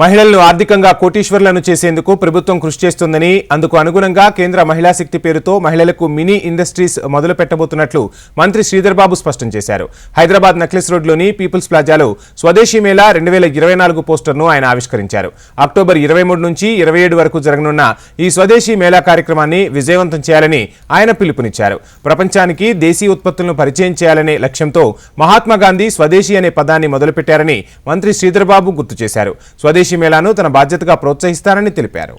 మహిళలను ఆర్థికంగా కోటీశ్వర్లను చేసేందుకు ప్రభుత్వం కృషి చేస్తుందని అందుకు అనుగుణంగా కేంద్ర మహిళా శక్తి పేరుతో మహిళలకు మినీ ఇండస్ట్రీస్ మొదలు పెట్టబోతున్నట్లు మంత్రి శ్రీధర్ బాబు స్పష్టం చేశారు. హైదరాబాద్ నక్లెస్ రోడ్లోని పీపుల్స్ ప్లాజాలో స్వదేశీ మేళా రెండు వేల ఇరవై నాలుగు పోస్టర్ను ఆయన ఆవిష్కరించారు. అక్టోబర్ ఇరవై మూడు నుంచి ఇరవై ఏడు వరకు జరగనున్న ఈ స్వదేశీ మేళా కార్యక్రమాన్ని విజయవంతం చేయాలని ఆయన పిలుపునిచ్చారు. ప్రపంచానికి దేశీ ఉత్పత్తులను పరిచయం చేయాలనే లక్ష్యంతో మహాత్మాగాంధీ స్వదేశీ అనే పదాన్ని మొదలుపెట్టారని మంత్రి శ్రీధర్ బాబు గుర్తు చేశారు. స్వదేశీ మేళాను తన బాధ్యతగా ప్రోత్సహిస్తారని తెలిపారు.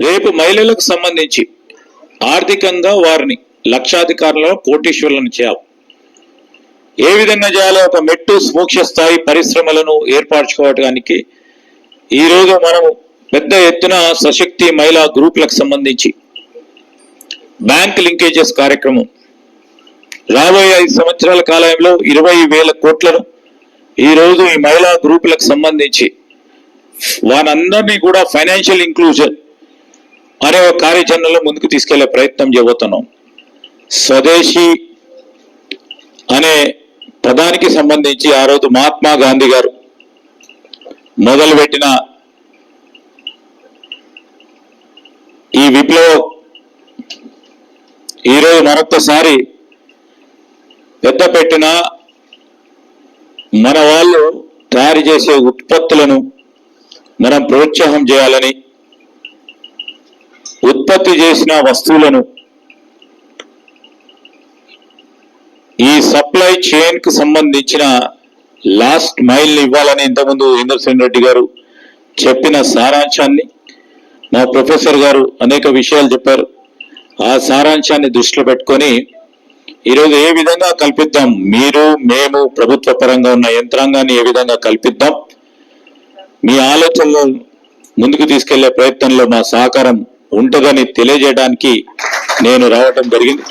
రేపు మహిళలకు సంబంధించి ఆర్థికంగా వారిని లక్షాధికారులను కోటీశ్వరులను చేయాలి. ఏ విధంగా చేయాలో ఒక మెట్టు సూక్ష్మ స్థాయి పరిశ్రమలను ఏర్పరచుకోవడానికి ఈరోజు మనము పెద్ద ఎత్తున సశక్తి మహిళా గ్రూపులకు సంబంధించి బ్యాంక్ లింకేజెస్ కార్యక్రమం. రాబోయే ఐదు సంవత్సరాల కాలంలో ఇరవై వేల కోట్లను ఈరోజు ఈ మహిళా గ్రూపులకు సంబంధించి వారందరినీ కూడా ఫైనాన్షియల్ ఇంక్లూజన్ అనే ఒక కార్యాచరణలో ముందుకు తీసుకెళ్ళే ప్రయత్నం చేయబోతున్నాం. స్వదేశీ అనే పదానికి సంబంధించి ఆ రోజు మహాత్మా గాంధీ గారు మొదలుపెట్టిన ఈ విప్లవం ఈరోజు మరొకసారి పెద్ద పెట్టిన మన వాళ్ళు తయారు చేసే ఉత్పత్తులను మనం ప్రోత్సాహం చేయాలని ఉత్పత్తి చేసిన వస్తువులను ఈ సప్లై చైన్కు సంబంధించిన లాస్ట్ మైల్ ఇవ్వాలని ఇంతకుముందు ఇందర్సేన్ రెడ్డి గారు చెప్పిన సారాంశాన్ని మా ప్రొఫెసర్ గారు అనేక విషయాలు చెప్పారు. ఆ సారాంశాన్ని దృష్టిలో పెట్టుకొని ఈరోజు ఏ విధంగా కల్పిద్దాం? మీరు మేము ప్రభుత్వ పరంగా ఉన్న యంత్రాంగాన్ని ఏ విధంగా కల్పిద్దాం? మీ ఆలోచనలు ముందుకు తీసుకెళ్ళే ప్రయత్నంలో మా సహకారం ఉంటుందని తెలియజేయడానికి నేను రావటం జరిగింది.